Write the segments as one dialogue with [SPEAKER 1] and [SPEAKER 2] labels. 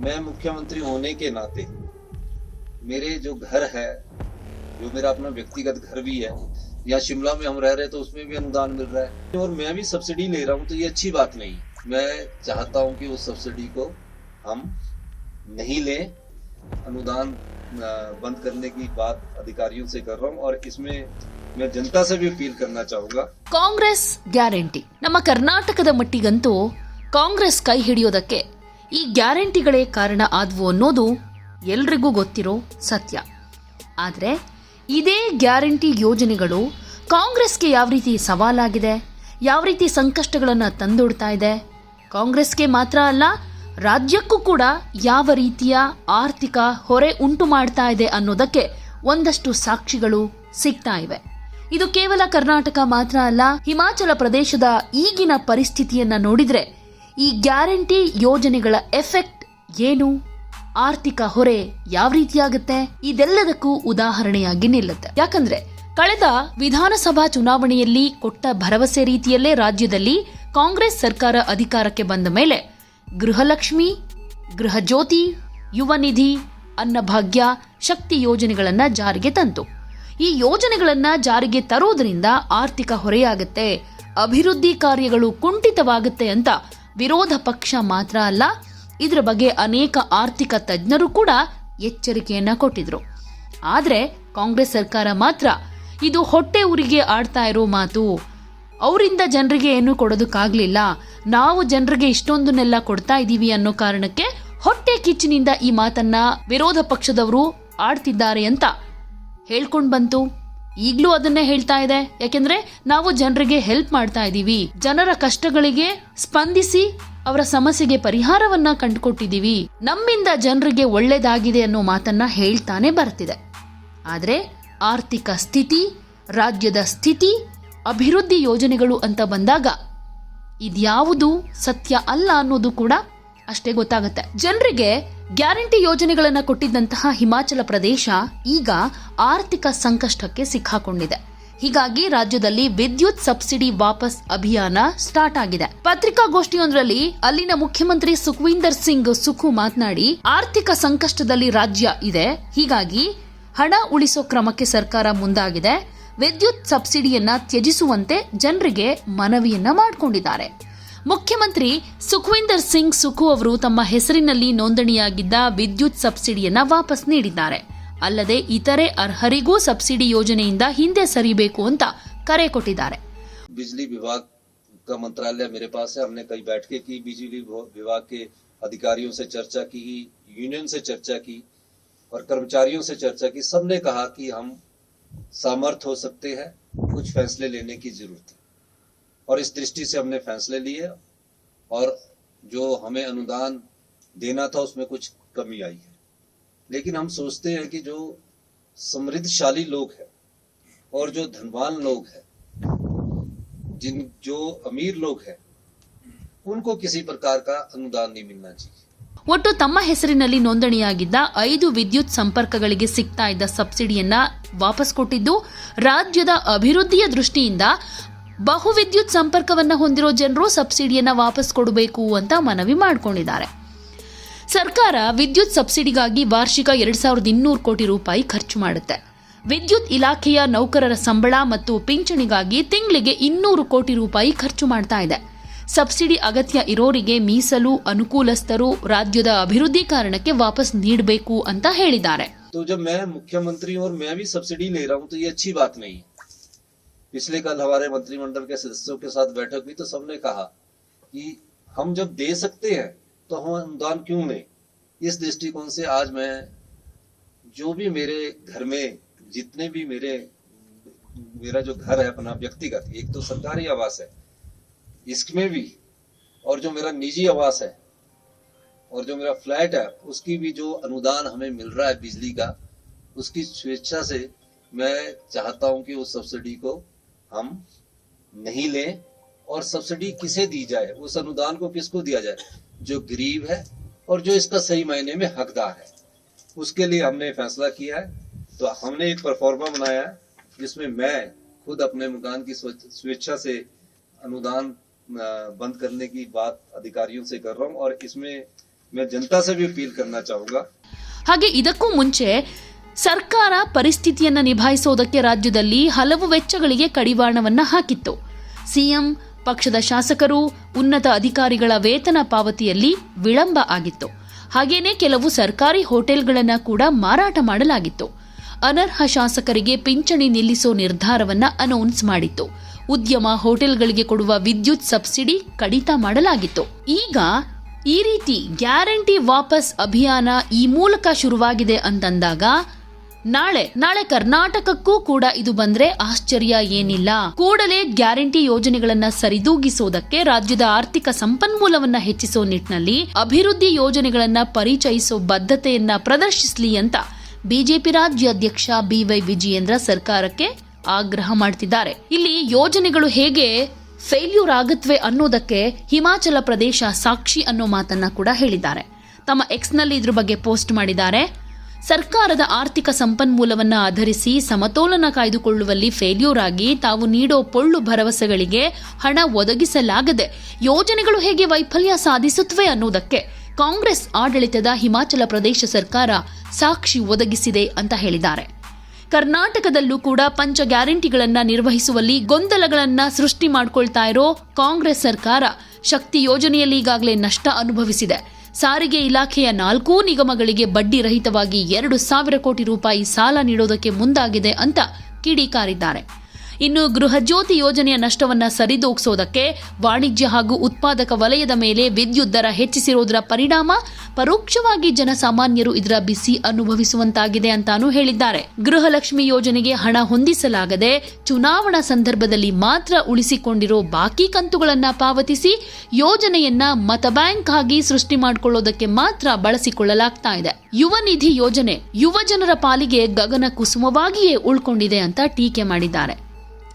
[SPEAKER 1] मैं मुख्यमंत्री होने के नाते मेरे जो घर है जो मेरा अपना व्यक्तिगत घर भी है या शिमला में हम रह रहे हैं तो उसमें भी अनुदान मिल रहा है और मैं भी सब्सिडी ले रहा हूँ तो ये अच्छी बात नहीं मैं चाहता हूँ कि उस सब्सिडी को हम नहीं लें अनुदान अ, बंद करने की बात अधिकारियों से कर रहा हूँ और इसमें मैं जनता से भी अपील करना चाहूंगा
[SPEAKER 2] ಕಾಂಗ್ರೆಸ್ ಗ್ಯಾರಂಟಿ ನಮ್ಮ ಕರ್ನಾಟಕದ ಮಟ್ಟಿಗಂತೂ ಕಾಂಗ್ರೆಸ್ ಕೈ ಹಿಡಿಯೋದಕ್ಕೆ ಈ ಗ್ಯಾರಂಟಿಗಳೇ ಕಾರಣ ಆದವು ಅನ್ನೋದು ಎಲ್ರಿಗೂ ಗೊತ್ತಿರೋ ಸತ್ಯ. ಆದರೆ ಇದೇ ಗ್ಯಾರಂಟಿ ಯೋಜನೆಗಳು ಕಾಂಗ್ರೆಸ್ಗೆ ಯಾವ ರೀತಿ ಸವಾಲಾಗಿದೆ, ಯಾವ ರೀತಿ ಸಂಕಷ್ಟಗಳನ್ನು ತಂದೊಡ್ತಾ ಇದೆ, ಕಾಂಗ್ರೆಸ್ಗೆ ಮಾತ್ರ ಅಲ್ಲ, ರಾಜ್ಯಕ್ಕೂ ಕೂಡ ಯಾವ ರೀತಿಯ ಆರ್ಥಿಕ ಹೊರೆ ಉಂಟು ಮಾಡ್ತಾ ಇದೆ ಅನ್ನೋದಕ್ಕೆ ಒಂದಷ್ಟು ಸಾಕ್ಷಿಗಳು ಸಿಗ್ತಾ ಇವೆ. ಇದು ಕೇವಲ ಕರ್ನಾಟಕ ಮಾತ್ರ ಅಲ್ಲ, ಹಿಮಾಚಲ ಪ್ರದೇಶದ ಈಗಿನ ಪರಿಸ್ಥಿತಿಯನ್ನ ನೋಡಿದ್ರೆ ಈ ಗ್ಯಾರಂಟಿ ಯೋಜನೆಗಳ ಎಫೆಕ್ಟ್ ಏನು? ಆರ್ಥಿಕ ಹೊರೆ ಯಾವ ರೀತಿಯಾಗುತ್ತೆ? ಇದೆಲ್ಲದಕ್ಕೂ ಉದಾಹರಣೆಯಾಗಿ ನಿಲ್ಲುತ್ತೆ. ಯಾಕಂದ್ರೆ, ಕಳೆದ ವಿಧಾನಸಭಾ ಚುನಾವಣೆಯಲ್ಲಿ ಕೊಟ್ಟ ಭರವಸೆ ರೀತಿಯಲ್ಲೇ ರಾಜ್ಯದಲ್ಲಿ ಕಾಂಗ್ರೆಸ್ ಸರ್ಕಾರ ಅಧಿಕಾರಕ್ಕೆ ಬಂದ ಮೇಲೆ ಗೃಹಲಕ್ಷ್ಮಿ, ಗೃಹಜ್ಯೋತಿ ಯುವ ನಿಧಿ ಅನ್ನಭಾಗ್ಯ ಶಕ್ತಿ ಯೋಜನೆಗಳನ್ನು ಜಾರಿಗೆ ತಂತು. ಈ ಯೋಜನೆಗಳನ್ನು ಜಾರಿಗೆ ತರುವುದರಿಂದ ಆರ್ಥಿಕ ಹೊರೆಯಾಗುತ್ತೆ, ಅಭಿವೃದ್ಧಿ ಕಾರ್ಯಗಳು ಕುಂಠಿತವಾಗುತ್ತೆ ಅಂತ ವಿರೋಧ ಪಕ್ಷ ಮಾತ್ರ ಅಲ್ಲ, ಇದರ ಬಗ್ಗೆ ಅನೇಕ ಆರ್ಥಿಕ ತಜ್ಞರು ಕೂಡ ಎಚ್ಚರಿಕೆಯನ್ನು ಕೊಟ್ಟಿದ್ರು. ಆದರೆ ಕಾಂಗ್ರೆಸ್ ಸರ್ಕಾರ ಮಾತ್ರ ಇದು ಹೊಟ್ಟೆ ಊರಿಗೆ ಆಡ್ತಾ ಇರೋ ಮಾತು. ಅವರಿಂದ ಜನರಿಗೆ ಏನು ಕೊಡೋದಕ್ಕಾಗ್ಲಿಲ್ಲ. ನಾವು ಜನರಿಗೆ ಇಷ್ಟೊಂದನ್ನೆಲ್ಲ ಕೊಡ್ತಾ ಇದ್ದೀವಿ ಅನ್ನೋ ಕಾರಣಕ್ಕೆ ಹೊಟ್ಟೆ ಕಿಚ್ಚಿನಿಂದ ಈ ಮಾತನ್ನ ವಿರೋಧ ಪಕ್ಷದವರು ಆಡ್ತಿದ್ದಾರೆ ಅಂತ ಹೇಳ್ಕೊಂಡು ಬಂತು. ಈಗ್ಲೂ ಅದನ್ನೇ ಹೇಳ್ತಾ ಇದೆ. ಯಾಕೆಂದ್ರೆ ನಾವು ಜನರಿಗೆ ಹೆಲ್ಪ್ ಮಾಡ್ತಾ ಇದ್ದೀವಿ ಜನರ ಕಷ್ಟಗಳಿಗೆ ಸ್ಪಂದಿಸಿ ಅವರ ಸಮಸ್ಯೆಗೆ ಪರಿಹಾರವನ್ನ ಕಂಡುಕೊಟ್ಟಿದ್ದೀವಿ ನಮ್ಮಿಂದ ಜನರಿಗೆ ಒಳ್ಳೇದಾಗಿದೆ ಅನ್ನೋ ಮಾತನ್ನ ಹೇಳ್ತಾನೆ ಬರ್ತಿದೆ. ಆದ್ರೆ ಆರ್ಥಿಕ ಸ್ಥಿತಿ, ರಾಜ್ಯದ ಸ್ಥಿತಿ, ಅಭಿವೃದ್ಧಿ ಯೋಜನೆಗಳು ಅಂತ ಬಂದಾಗ ಇದ್ಯಾವುದು ಸತ್ಯ ಅಲ್ಲ ಅನ್ನೋದು ಕೂಡ ಅಷ್ಟೇ ಗೊತ್ತಾಗುತ್ತೆ. ಜನರಿಗೆ ಗ್ಯಾರಂಟಿ ಯೋಜನೆಗಳನ್ನು ಕೊಟ್ಟಿದ್ದಂತಹ ಹಿಮಾಚಲ ಪ್ರದೇಶ ಈಗ ಆರ್ಥಿಕ ಸಂಕಷ್ಟಕ್ಕೆ ಸಿಕ್ಕಾಕೊಂಡಿದೆ. ಹೀಗಾಗಿ ರಾಜ್ಯದಲ್ಲಿ ವಿದ್ಯುತ್ ಸಬ್ಸಿಡಿ ವಾಪಸ್ ಅಭಿಯಾನ ಸ್ಟಾರ್ಟ್ ಆಗಿದೆ. ಪತ್ರಿಕಾಗೋಷ್ಠಿಯೊಂದರಲ್ಲಿ ಅಲ್ಲಿನ ಮುಖ್ಯಮಂತ್ರಿ ಸುಖವಿಂದರ್ ಸಿಂಗ್ ಸುಖು ಮಾತನಾಡಿ, ಆರ್ಥಿಕ ಸಂಕಷ್ಟದಲ್ಲಿ ರಾಜ್ಯ ಇದೆ. ಹೀಗಾಗಿ ಹಣ ಉಳಿಸೋ ಕ್ರಮಕ್ಕೆ ಸರ್ಕಾರ ಮುಂದಾಗಿದೆ. ವಿದ್ಯುತ್ ಸಬ್ಸಿಡಿಯನ್ನ ತ್ಯಜಿಸುವಂತೆ ಜನರಿಗೆ ಮನವಿಯನ್ನ ಮಾಡಿಕೊಂಡಿದ್ದಾರೆ. ಮುಖ್ಯಮಂತ್ರಿ ಸುಖ್ವೀಂದರ್ ಸಿಂಗ್ ಸುಖು ಅವರು ತಮ್ಮ ಹೆಸರಿನಲ್ಲಿ ನೋಂದಣಿಯಾಗಿದ್ದ ವಿದ್ಯುತ್ ಸಬ್ಸಿಡಿಯನ್ನ ವಾಪಸ್ ನೀಡಿದ್ದಾರೆ ಅಲ್ಲದೆ ಇತರೆ ಅರ್ಹರಿಗೂ ಸಬ್ಸಿಡಿ ಯೋಜನೆಯಿಂದ ಹಿಂದೆ ಸರಿಬೇಕು ಅಂತ ಕರೆ ಕೊಟ್ಟಿದ್ದಾರೆ
[SPEAKER 1] बिजली विभाग का मंत्रालय मेरे पास है हमने कई बैठकें की बिजली विभाग के अधिकारियों से चर्चा की यूनियन से चर्चा की और कर्मचारियों से चर्चा की सबने कहा कि हम सामर्थ हो सकते हैं कुछ फैसले लेने की जरूरत है और इस दृष्टि से हमने फैसले लिए और जो हमें अनुदान देना था उसमें कुछ कमी आई है लेकिन हम सोचते हैं कि जो समृद्धशाली लोग हैं और जो धनवान लोग हैं जिन जो अमीर लोग हैं उनको किसी प्रकार का अनुदान नहीं मिलना चाहिए
[SPEAKER 2] ಒಟ್ಟು ತಮ್ಮ ಹೆಸರಿನಲ್ಲಿ ನೋಂದಣಿಯಾಗಿದ್ದ ಐದು ವಿದ್ಯುತ್ ಸಂಪರ್ಕಗಳಿಗೆ ಸಿಗ್ತಾ ಇದ್ದ ಸಬ್ಸಿಡಿಯನ್ನ ವಾಪಸ್ ಕೊಟ್ಟಿದ್ದು ರಾಜ್ಯದ ಅಭಿವೃದ್ಧಿಯ ದೃಷ್ಟಿಯಿಂದ ಬಹು ವಿದ್ಯುತ್ ಸಂಪರ್ಕವನ್ನ ಹೊಂದಿರೋ ಜನರು ಸಬ್ಸಿಡಿಯನ್ನ ವಾಪಸ್ ಕೊಡಬೇಕು ಅಂತ ಮನವಿ ಮಾಡಿಕೊಂಡಿದ್ದಾರೆ ಸರ್ಕಾರ ವಿದ್ಯುತ್ ಸಬ್ಸಿಡಿಗಾಗಿ ವಾರ್ಷಿಕ ಎರಡ್ ಸಾವಿರದ ಇನ್ನೂರು ಕೋಟಿ ರೂಪಾಯಿ ಖರ್ಚು ಮಾಡುತ್ತೆ ವಿದ್ಯುತ್ ಇಲಾಖೆಯ ನೌಕರರ ಸಂಬಳ ಮತ್ತು ಪಿಂಚಣಿಗಾಗಿ ತಿಂಗಳಿಗೆ ಇನ್ನೂರು ಕೋಟಿ ರೂಪಾಯಿ ಖರ್ಚು ಮಾಡ್ತಾ ಇದೆ ಸಬ್ಸಿಡಿ ಅಗತ್ಯ ಇರೋರಿಗೆ ಮೀಸಲು ಅನುಕೂಲಸ್ಥರು ರಾಜ್ಯದ ಅಭಿವೃದ್ಧಿ ಕಾರಣಕ್ಕೆ ವಾಪಸ್ ನೀಡಬೇಕು ಅಂತ ಹೇಳಿದ್ದಾರೆ
[SPEAKER 1] तो जब मैं मुख्यमंत्री हूं और मैं भी सब्सिडी ले रहा हूं तो ये अच्छी बात नहीं है पिछले कल हमारे मंत्रिमंडल के सदस्यों के साथ बैठक हुई तो सबने कहा कि हम जब दे सकते हैं तो हम अनुदान क्यों लें? इस दृष्टिकोण से आज मैं जो भी मेरे घर में, जितने भी मेरे, मेरा जो घर है अपना व्यक्तिगत, एक तो सरकारी आवास है, इसमें भी, और जो मेरा निजी आवास है, और जो मेरा फ्लैट है, उसकी भी जो अनुदान हमें मिल रहा है बिजली का, उसकी स्वेच्छा से मैं चाहता हूँ कि उस सब्सिडी को हम नहीं लें और सब्सिडी किसे दी जाए उस अनुदान को किसको दिया जाए जो गरीब है और जो इसका सही मायने में हकदार है उसके लिए हमने फैसला किया है तो हमने एक परफॉर्मा बनाया है जिसमें मैं खुद अपने मकान की स्वे- स्वेच्छा से अनुदान अ, बंद करने की बात अधिकारियों से कर रहा हूं और इसमें मैं जनता से भी अपील करना चाहूंगा
[SPEAKER 2] ಹಾಗೆ ಇದಕ್ಕೂ ಮುಂಚೆ ಸರ್ಕಾರ ಪರಿಸ್ಥಿತಿಯನ್ನ ನಿಭಾಯಿಸೋದಕ್ಕೆ ರಾಜ್ಯದಲ್ಲಿ ಹಲವು ವೆಚ್ಚಗಳಿಗೆ ಕಡಿವಾಣವನ್ನ ಹಾಕಿತ್ತು. ಸಿಎಂ, ಪಕ್ಷದ ಶಾಸಕರು, ಉನ್ನತ ಅಧಿಕಾರಿಗಳ ವೇತನ ಪಾವತಿಯಲ್ಲಿ ವಿಳಂಬ ಆಗಿತ್ತು. ಹಾಗೇನೇ ಕೆಲವು ಸರ್ಕಾರಿ ಹೋಟೆಲ್ಗಳನ್ನು ಕೂಡ ಮಾರಾಟ ಮಾಡಲಾಗಿತ್ತು. ಅನರ್ಹ ಶಾಸಕರಿಗೆ ಪಿಂಚಣಿ ನಿಲ್ಲಿಸೋ ನಿರ್ಧಾರವನ್ನ ಅನೌನ್ಸ್ ಮಾಡಿತ್ತು. ಉದ್ಯಮ ಹೋಟೆಲ್ಗಳಿಗೆ ಕೊಡುವ ವಿದ್ಯುತ್ ಸಬ್ಸಿಡಿ ಕಡಿತ ಮಾಡಲಾಗಿತ್ತು. ಈಗ ಈ ರೀತಿ ಗ್ಯಾರಂಟಿ ವಾಪಸ್ ಅಭಿಯಾನ ಈ ಮೂಲಕ ಶುರುವಾಗಿದೆ ಅಂತಂದಾಗ ನಾಳೆ ನಾಳೆ ಕರ್ನಾಟಕಕ್ಕೂ ಕೂಡ ಇದು ಬಂದ್ರೆ ಆಶ್ಚರ್ಯ ಏನಿಲ್ಲ. ಕೂಡಲೇ ಗ್ಯಾರಂಟಿ ಯೋಜನೆಗಳನ್ನ ಸರಿದೂಗಿಸೋದಕ್ಕೆ ರಾಜ್ಯದ ಆರ್ಥಿಕ ಸಂಪನ್ಮೂಲವನ್ನ ಹೆಚ್ಚಿಸೋ ನಿಟ್ಟಿನಲ್ಲಿ ಅಭಿವೃದ್ಧಿ ಯೋಜನೆಗಳನ್ನ ಪರಿಚಯಿಸೋ ಬದ್ಧತೆಯನ್ನ ಪ್ರದರ್ಶಿಸಲಿ ಅಂತ ಬಿಜೆಪಿ ರಾಜ್ಯಾಧ್ಯಕ್ಷ ಬಿವೈ ವಿಜಯೇಂದ್ರ ಸರ್ಕಾರಕ್ಕೆ ಆಗ್ರಹ ಮಾಡ್ತಿದ್ದಾರೆ. ಇಲ್ಲಿ ಯೋಜನೆಗಳು ಹೇಗೆ ಫೇಲ್ಯೂರ್ ಆಗತ್ವೆ ಅನ್ನೋದಕ್ಕೆ ಹಿಮಾಚಲ ಪ್ರದೇಶ ಸಾಕ್ಷಿ ಅನ್ನೋ ಮಾತನ್ನ ಕೂಡ ಹೇಳಿದ್ದಾರೆ. ತಮ್ಮ ಎಕ್ಸ್ನಲ್ಲಿ ಇದ್ರ ಬಗ್ಗೆ ಪೋಸ್ಟ್ ಮಾಡಿದ್ದಾರೆ. ಸರ್ಕಾರದ ಆರ್ಥಿಕ ಸಂಪನ್ಮೂಲವನ್ನು ಆಧರಿಸಿ ಸಮತೋಲನ ಕಾಯ್ದುಕೊಳ್ಳುವಲ್ಲಿ ಫೇಲ್ಯೂರ್ ಆಗಿ ತಾವು ನೀಡೋ ಪೊಳ್ಳು ಭರವಸೆಗಳಿಗೆ ಹಣ ಒದಗಿಸಲಾಗದೆ ಯೋಜನೆಗಳು ಹೇಗೆ ವೈಫಲ್ಯ ಸಾಧಿಸುತ್ತವೆ ಅನ್ನೋದಕ್ಕೆ ಕಾಂಗ್ರೆಸ್ ಆಡಳಿತದ ಹಿಮಾಚಲ ಪ್ರದೇಶ ಸರ್ಕಾರ ಸಾಕ್ಷಿ ಒದಗಿಸಿದೆ ಅಂತ ಹೇಳಿದ್ದಾರೆ. ಕರ್ನಾಟಕದಲ್ಲೂ ಕೂಡ ಪಂಚ ಗ್ಯಾರಂಟಿಗಳನ್ನ ನಿರ್ವಹಿಸುವಲ್ಲಿ ಗೊಂದಲಗಳನ್ನ ಸೃಷ್ಟಿ ಮಾಡಿಕೊಳ್ತಾ ಇರೋ ಕಾಂಗ್ರೆಸ್ ಸರ್ಕಾರ ಶಕ್ತಿ ಯೋಜನೆಯಲ್ಲಿ ಈಗಾಗಲೇ ನಷ್ಟ ಅನುಭವಿಸಿದೆ. ಸಾರಿಗೆ ಇಲಾಖೆಯ ನಾಲ್ಕೂ ನಿಗಮಗಳಿಗೆ ಬಡ್ಡಿ ರಹಿತವಾಗಿ ಎರಡು ಸಾವಿರ ಕೋಟಿ ರೂಪಾಯಿ ಸಾಲ ನೀಡೋದಕ್ಕೆ ಮುಂದಾಗಿದೆ ಅಂತ ಕಿಡಿಕಾರಿದ್ದಾರೆ. ಇನ್ನು ಗೃಹಜ್ಯೋತಿ ಯೋಜನೆಯ ನಷ್ಟವನ್ನು ಸರಿದೂಗಿಸೋದಕ್ಕೆ ವಾಣಿಜ್ಯ ಹಾಗೂ ಉತ್ಪಾದಕ ವಲಯದ ಮೇಲೆ ವಿದ್ಯುತ್ ದರ ಹೆಚ್ಚಿಸಿರುವುದರ ಪರಿಣಾಮ ಪರೋಕ್ಷವಾಗಿ ಜನಸಾಮಾನ್ಯರು ಇದರ ಬಿಸಿ ಅನುಭವಿಸುವಂತಾಗಿದೆ ಅಂತಾನೂ ಹೇಳಿದ್ದಾರೆ. ಗೃಹಲಕ್ಷ್ಮಿ ಯೋಜನೆಗೆ ಹಣ ಹೊಂದಿಸಲಾಗದೆ ಚುನಾವಣಾ ಸಂದರ್ಭದಲ್ಲಿ ಮಾತ್ರ ಉಳಿಸಿಕೊಂಡಿರೋ ಬಾಕಿ ಕಂತುಗಳನ್ನು ಪಾವತಿಸಿ ಯೋಜನೆಯನ್ನ ಮತಬ್ಯಾಂಕ್ ಆಗಿ ಸೃಷ್ಟಿ ಮಾಡಿಕೊಳ್ಳೋದಕ್ಕೆ ಮಾತ್ರ ಬಳಸಿಕೊಳ್ಳಲಾಗ್ತಾ ಇದೆ. ಯುವ ನಿಧಿ ಯೋಜನೆ ಯುವ ಜನರ ಪಾಲಿಗೆ ಗಗನ ಕುಸುಮವಾಗಿಯೇ ಉಳ್ಕೊಂಡಿದೆ ಅಂತ ಟೀಕೆ ಮಾಡಿದ್ದಾರೆ.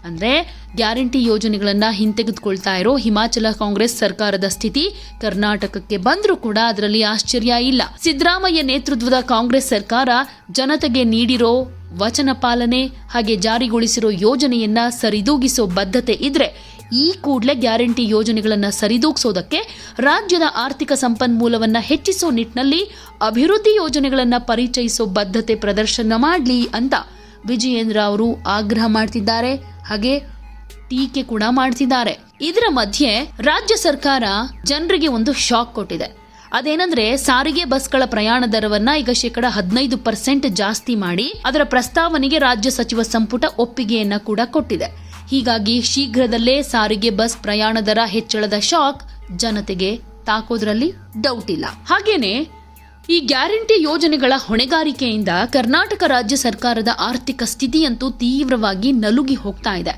[SPEAKER 2] ಅಂದ್ರೆ ಗ್ಯಾರಂಟಿ ಯೋಜನೆಗಳನ್ನ ಹಿಂತೆಗೆದುಕೊಳ್ತಾ ಇರೋ ಹಿಮಾಚಲ ಕಾಂಗ್ರೆಸ್ ಸರ್ಕಾರದ ಸ್ಥಿತಿ ಕರ್ನಾಟಕಕ್ಕೆ ಬಂದರೂ ಕೂಡ ಅದರಲ್ಲಿ ಆಶ್ಚರ್ಯ ಇಲ್ಲ. ಸಿದ್ದರಾಮಯ್ಯ ನೇತೃತ್ವದ ಕಾಂಗ್ರೆಸ್ ಸರ್ಕಾರ ಜನತೆಗೆ ನೀಡಿರೋ ವಚನ ಪಾಲನೆ ಹಾಗೆ ಜಾರಿಗೊಳಿಸಿರೋ ಯೋಜನೆಯನ್ನ ಸರಿದೂಗಿಸೋ ಬದ್ಧತೆ ಇದ್ರೆ ಈ ಕೂಡಲೇ ಗ್ಯಾರಂಟಿ ಯೋಜನೆಗಳನ್ನ ಸರಿದೂಗಿಸೋದಕ್ಕೆ ರಾಜ್ಯದ ಆರ್ಥಿಕ ಸಂಪನ್ಮೂಲವನ್ನ ಹೆಚ್ಚಿಸೋ ನಿಟ್ಟಿನಲ್ಲಿ ಅಭಿವೃದ್ಧಿ ಯೋಜನೆಗಳನ್ನ ಪರಿಚಯಿಸೋ ಬದ್ಧತೆ ಪ್ರದರ್ಶನ ಮಾಡಲಿ ಅಂತ ವಿಜಯೇಂದ್ರ ಅವರು ಆಗ್ರಹ ಮಾಡ್ತಿದ್ದಾರೆ, ಹಾಗೆ ಟೀಕೆ ಕೂಡ ಮಾಡ್ತಿದ್ದಾರೆ. ಇದರ ಮಧ್ಯೆ ರಾಜ್ಯ ಸರ್ಕಾರ ಜನರಿಗೆ ಒಂದು ಶಾಕ್ ಕೊಟ್ಟಿದೆ. ಅದೇನಂದ್ರೆ ಸಾರಿಗೆ ಬಸ್ಗಳ ಪ್ರಯಾಣ ದರವನ್ನ ಈಗ ಶೇಕಡ ಹದಿನೈದು ಪರ್ಸೆಂಟ್ ಜಾಸ್ತಿ ಮಾಡಿ ಅದರ ಪ್ರಸ್ತಾವನೆಗೆ ರಾಜ್ಯ ಸಚಿವ ಸಂಪುಟ ಒಪ್ಪಿಗೆಯನ್ನ ಕೂಡ ಕೊಟ್ಟಿದೆ. ಹೀಗಾಗಿ ಶೀಘ್ರದಲ್ಲೇ ಸಾರಿಗೆ ಬಸ್ ಪ್ರಯಾಣ ದರ ಹೆಚ್ಚಳದ ಶಾಕ್ ಜನತೆಗೆ ತಾಕೋದ್ರಲ್ಲಿ ಡೌಟ್ ಇಲ್ಲ. ಹಾಗೇನೆ ಈ ಗ್ಯಾರಂಟಿ ಯೋಜನೆಗಳ ಹೊಣೆಗಾರಿಕೆಯಿಂದ ಕರ್ನಾಟಕ ರಾಜ್ಯ ಸರ್ಕಾರದ ಆರ್ಥಿಕ ಸ್ಥಿತಿಯಂತೂ ತೀವ್ರವಾಗಿ ನಲುಗಿ ಹೋಗ್ತಾ ಇದೆ.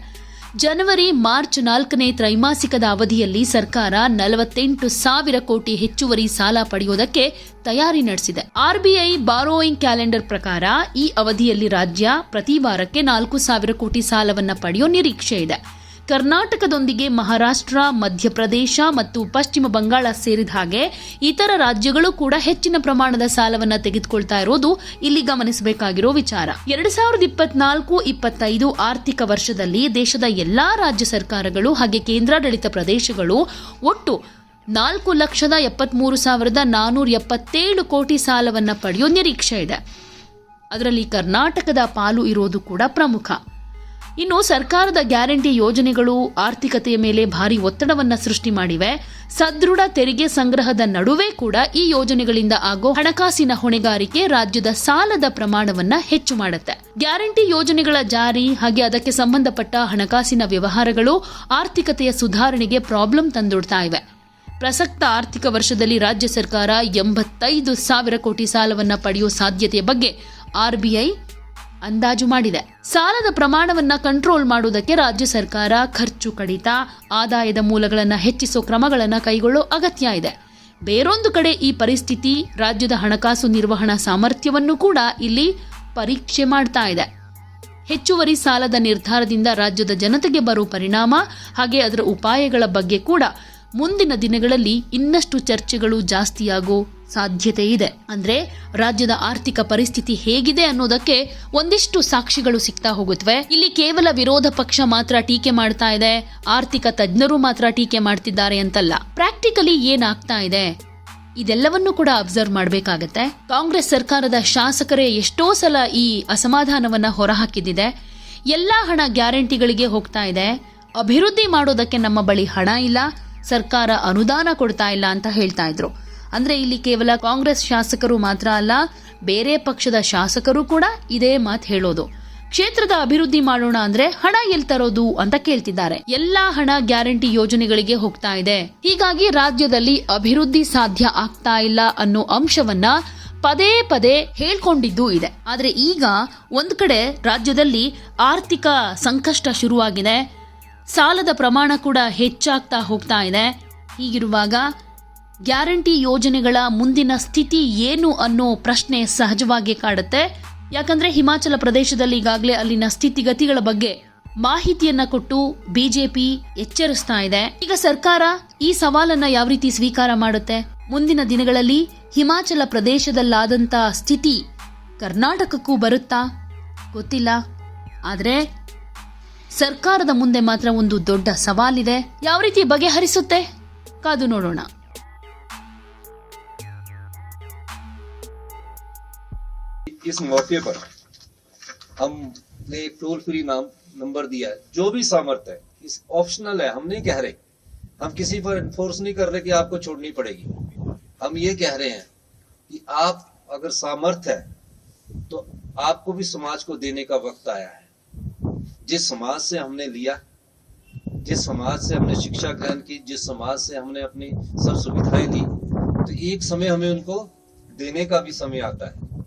[SPEAKER 2] ಜನವರಿ ಮಾರ್ಚ್ ನಾಲ್ಕನೇ ತ್ರೈಮಾಸಿಕದ ಅವಧಿಯಲ್ಲಿ ಸರ್ಕಾರ ನಲವತ್ತೆಂಟು ಸಾವಿರ ಕೋಟಿ ಹೆಚ್ಚುವರಿ ಸಾಲ ಪಡೆಯುವುದಕ್ಕೆ ತಯಾರಿ ನಡೆಸಿದೆ. ಆರ್ಬಿಐ ಬಾರೋಯಿಂಗ್ ಕ್ಯಾಲೆಂಡರ್ ಪ್ರಕಾರ ಈ ಅವಧಿಯಲ್ಲಿ ರಾಜ್ಯ ಪ್ರತಿ ವಾರಕ್ಕೆ ನಾಲ್ಕು ಸಾವಿರ ಕೋಟಿ ಸಾಲವನ್ನು ಪಡೆಯೋ ನಿರೀಕ್ಷೆ ಇದೆ. ಕರ್ನಾಟಕದೊಂದಿಗೆ ಮಹಾರಾಷ್ಟ್ರ, ಮಧ್ಯಪ್ರದೇಶ ಮತ್ತು ಪಶ್ಚಿಮ ಬಂಗಾಳ ಸೇರಿದ ಹಾಗೆ ಇತರ ರಾಜ್ಯಗಳು ಕೂಡ ಹೆಚ್ಚಿನ ಪ್ರಮಾಣದ ಸಾಲವನ್ನು ತೆಗೆದುಕೊಳ್ತಾ ಇರೋದು ಇಲ್ಲಿ ಗಮನಿಸಬೇಕಾಗಿರೋ ವಿಚಾರ. ಎರಡ್ ಸಾವಿರದ ಇಪ್ಪತ್ನಾಲ್ಕು, ಇಪ್ಪತ್ತೈದು ಆರ್ಥಿಕ ವರ್ಷದಲ್ಲಿ ದೇಶದ ಎಲ್ಲಾ ರಾಜ್ಯ ಸರ್ಕಾರಗಳು ಹಾಗೆ ಕೇಂದ್ರಾಡಳಿತ ಪ್ರದೇಶಗಳು ಒಟ್ಟು ನಾಲ್ಕು ಲಕ್ಷದ ಎಪ್ಪತ್ಮೂರು ಸಾವಿರದ ನಾನೂರ ಎಪ್ಪತ್ತೇಳು ಕೋಟಿ ಸಾಲವನ್ನು ಪಡೆಯೋ ನಿರೀಕ್ಷೆ ಇದೆ. ಅದರಲ್ಲಿ ಕರ್ನಾಟಕದ ಪಾಲು ಇರೋದು ಕೂಡ ಪ್ರಮುಖ. ಇನ್ನು ಸರ್ಕಾರದ ಗ್ಯಾರಂಟಿ ಯೋಜನೆಗಳು ಆರ್ಥಿಕತೆಯ ಮೇಲೆ ಭಾರಿ ಒತ್ತಡವನ್ನು ಸೃಷ್ಟಿ ಮಾಡಿವೆ. ಸದೃಢ ತೆರಿಗೆ ಸಂಗ್ರಹದ ನಡುವೆ ಕೂಡ ಈ ಯೋಜನೆಗಳಿಂದ ಆಗೋ ಹಣಕಾಸಿನ ಹೊಣೆಗಾರಿಕೆ ರಾಜ್ಯದ ಸಾಲದ ಪ್ರಮಾಣವನ್ನ ಹೆಚ್ಚು ಮಾಡುತ್ತೆ. ಗ್ಯಾರಂಟಿ ಯೋಜನೆಗಳ ಜಾರಿ ಹಾಗೆ ಅದಕ್ಕೆ ಸಂಬಂಧಪಟ್ಟ ಹಣಕಾಸಿನ ವ್ಯವಹಾರಗಳು ಆರ್ಥಿಕತೆಯ ಸುಧಾರಣೆಗೆ ಪ್ರಾಬ್ಲಮ್ ತಂದೊಡ್ತಾ ಇವೆ. ಪ್ರಸಕ್ತ ಆರ್ಥಿಕ ವರ್ಷದಲ್ಲಿ ರಾಜ್ಯ ಸರ್ಕಾರ ಎಂಬತ್ತೈದು ಸಾವಿರ ಕೋಟಿ ಸಾಲವನ್ನ ಪಡೆಯುವ ಸಾಧ್ಯತೆಯ ಬಗ್ಗೆ ಆರ್ಬಿಐ ಅಂದಾಜು ಮಾಡಿದೆ. ಸಾಲದ ಪ್ರಮಾಣವನ್ನ ಕಂಟ್ರೋಲ್ ಮಾಡುವುದಕ್ಕೆ ರಾಜ್ಯ ಸರ್ಕಾರ ಖರ್ಚು ಕಡಿತ, ಆದಾಯದ ಮೂಲಗಳನ್ನು ಹೆಚ್ಚಿಸೋ ಕ್ರಮಗಳನ್ನು ಕೈಗೊಳ್ಳೋ ಅಗತ್ಯ ಇದೆ. ಬೇರೊಂದು ಕಡೆ ಈ ಪರಿಸ್ಥಿತಿ ರಾಜ್ಯದ ಹಣಕಾಸು ನಿರ್ವಹಣಾ ಸಾಮರ್ಥ್ಯವನ್ನು ಕೂಡ ಇಲ್ಲಿ ಪರೀಕ್ಷೆ ಮಾಡ್ತಾ ಇದೆ. ಹೆಚ್ಚುವರಿ ಸಾಲದ ನಿರ್ಧಾರದಿಂದ ರಾಜ್ಯದ ಜನತೆಗೆ ಬರೋ ಪರಿಣಾಮ ಹಾಗೆ ಅದರ ಉಪಾಯಗಳ ಬಗ್ಗೆ ಕೂಡ ಮುಂದಿನ ದಿನಗಳಲ್ಲಿ ಇನ್ನಷ್ಟು ಚರ್ಚೆಗಳು ಜಾಸ್ತಿಯಾಗೋ ಸಾಧ್ಯತೆ ಇದೆ. ಅಂದ್ರೆ ರಾಜ್ಯದ ಆರ್ಥಿಕ ಪರಿಸ್ಥಿತಿ ಹೇಗಿದೆ ಅನ್ನೋದಕ್ಕೆ ಒಂದಿಷ್ಟು ಸಾಕ್ಷಿಗಳು ಸಿಗ್ತಾ ಹೋಗುತ್ತವೆ. ಇಲ್ಲಿ ಕೇವಲ ವಿರೋಧ ಪಕ್ಷ ಮಾತ್ರ ಟೀಕೆ ಮಾಡ್ತಾ ಇದೆ. ಆರ್ಥಿಕ ತಜ್ಞರು ಮಾತ್ರ ಟೀಕೆ ಮಾಡ್ತಿದ್ದಾರೆ ಅಂತಲ್ಲ. ಪ್ರಾಕ್ಟಿಕಲಿ ಏನಾಗ್ತಾ ಇದೆ? ಇದೆಲ್ಲವನ್ನೂ ಕೂಡ ಅಬ್ಸರ್ವ್ ಮಾಡಬೇಕಾಗತ್ತೆ. ಕಾಂಗ್ರೆಸ್ ಸರ್ಕಾರದ ಶಾಸಕರೇ ಎಷ್ಟೋ ಸಲ ಈ ಅಸಮಾಧಾನವನ್ನ ಹೊರಹಾಕಿದ್ದಿದೆ. ಎಲ್ಲಾ ಹಣ ಗ್ಯಾರಂಟಿಗಳಿಗೆ ಹೋಗ್ತಾ ಇದೆ. ಅಭಿವೃದ್ಧಿ ಮಾಡೋದಕ್ಕೆ ನಮ್ಮ ಬಳಿ ಹಣ ಇಲ್ಲ. ಸರ್ಕಾರ ಅನುದಾನ ಕೊಡ್ತಾ ಇಲ್ಲ ಅಂತ ಹೇಳ್ತಾ ಇದ್ರು. ಅಂದ್ರೆ ಇಲ್ಲಿ ಕೇವಲ ಕಾಂಗ್ರೆಸ್ ಶಾಸಕರು ಮಾತ್ರ ಅಲ್ಲ, ಬೇರೆ ಪಕ್ಷದ ಶಾಸಕರು ಕೂಡ ಇದೇ ಮಾತು ಹೇಳೋದು. ಕ್ಷೇತ್ರದ ಅಭಿವೃದ್ಧಿ ಮಾಡೋಣ ಅಂದ್ರೆ ಹಣ ಎಲ್ಲಿ ತರೋದು ಅಂತ ಕೇಳ್ತಿದ್ದಾರೆ. ಎಲ್ಲಾ ಹಣ ಗ್ಯಾರಂಟಿ ಯೋಜನೆಗಳಿಗೆ ಹೋಗ್ತಾ ಇದೆ. ಹೀಗಾಗಿ ರಾಜ್ಯದಲ್ಲಿ ಅಭಿವೃದ್ಧಿ ಸಾಧ್ಯ ಆಗ್ತಾ ಇಲ್ಲ ಅನ್ನೋ ಅಂಶವನ್ನ ಪದೇ ಪದೇ ಹೇಳ್ಕೊಂಡಿದ್ದು ಇದೆ. ಆದ್ರೆ ಈಗ ಒಂದು ಕಡೆ ರಾಜ್ಯದಲ್ಲಿ ಆರ್ಥಿಕ ಸಂಕಷ್ಟ ಶುರುವಾಗಿದೆ. ಸಾಲದ ಪ್ರಮಾಣ ಕೂಡ ಹೆಚ್ಚಾಗ್ತಾ ಹೋಗ್ತಾ ಇದೆ. ಹೀಗಿರುವಾಗ ಗ್ಯಾರಂಟಿ ಯೋಜನೆಗಳ ಮುಂದಿನ ಸ್ಥಿತಿ ಏನು ಅನ್ನೋ ಪ್ರಶ್ನೆ ಸಹಜವಾಗಿ ಕಾಡುತ್ತೆ. ಯಾಕಂದ್ರೆ ಹಿಮಾಚಲ ಪ್ರದೇಶದಲ್ಲಿ ಈಗಾಗಲೇ ಅಲ್ಲಿನ ಸ್ಥಿತಿಗತಿಗಳ ಬಗ್ಗೆ ಮಾಹಿತಿಯನ್ನ ಕೊಟ್ಟು ಬಿಜೆಪಿ ಎಚ್ಚರಿಸ್ತಾ ಇದೆ. ಈಗ ಸರ್ಕಾರ ಈ ಸವಾಲನ್ನ ಯಾವ ರೀತಿ ಸ್ವೀಕಾರ ಮಾಡುತ್ತೆ? ಮುಂದಿನ ದಿನಗಳಲ್ಲಿ ಹಿಮಾಚಲ ಪ್ರದೇಶದಲ್ಲಾದಂತ ಸ್ಥಿತಿ ಕರ್ನಾಟಕಕ್ಕೂ ಬರುತ್ತಾ? ಗೊತ್ತಿಲ್ಲ. ಆದ್ರೆ ಸರ್ಕಾರದ ಮುಂದೆ ಮಾತ್ರ ಒಂದು ದೊಡ್ಡ ಸವಾಲಿದೆ. ಯಾವ ರೀತಿ ಬಗೆಹರಿಸುತ್ತೆ? ಕಾದು ನೋಡೋಣ.
[SPEAKER 1] इस मौके पर हमने टोल फ्री नाम, नंबर दिया है। जो भी सामर्थ्य है, इस ऑप्शनल है, हम नहीं कह रहे। हम किसी पर फोर्स नहीं कर रहे कि आपको छोड़नी पड़ेगी। हम ये कह रहे हैं कि आप अगर सामर्थ्य है तो आपको भी समाज को देने का वक्त आया है। जिस समाज से हमने लिया, जिस समाज से हमने शिक्षा ग्रहण की, जिस समाज से हमने अपनी सब सुविधाएँ ली तो एक समय हमें उनको देने का भी समय आता है।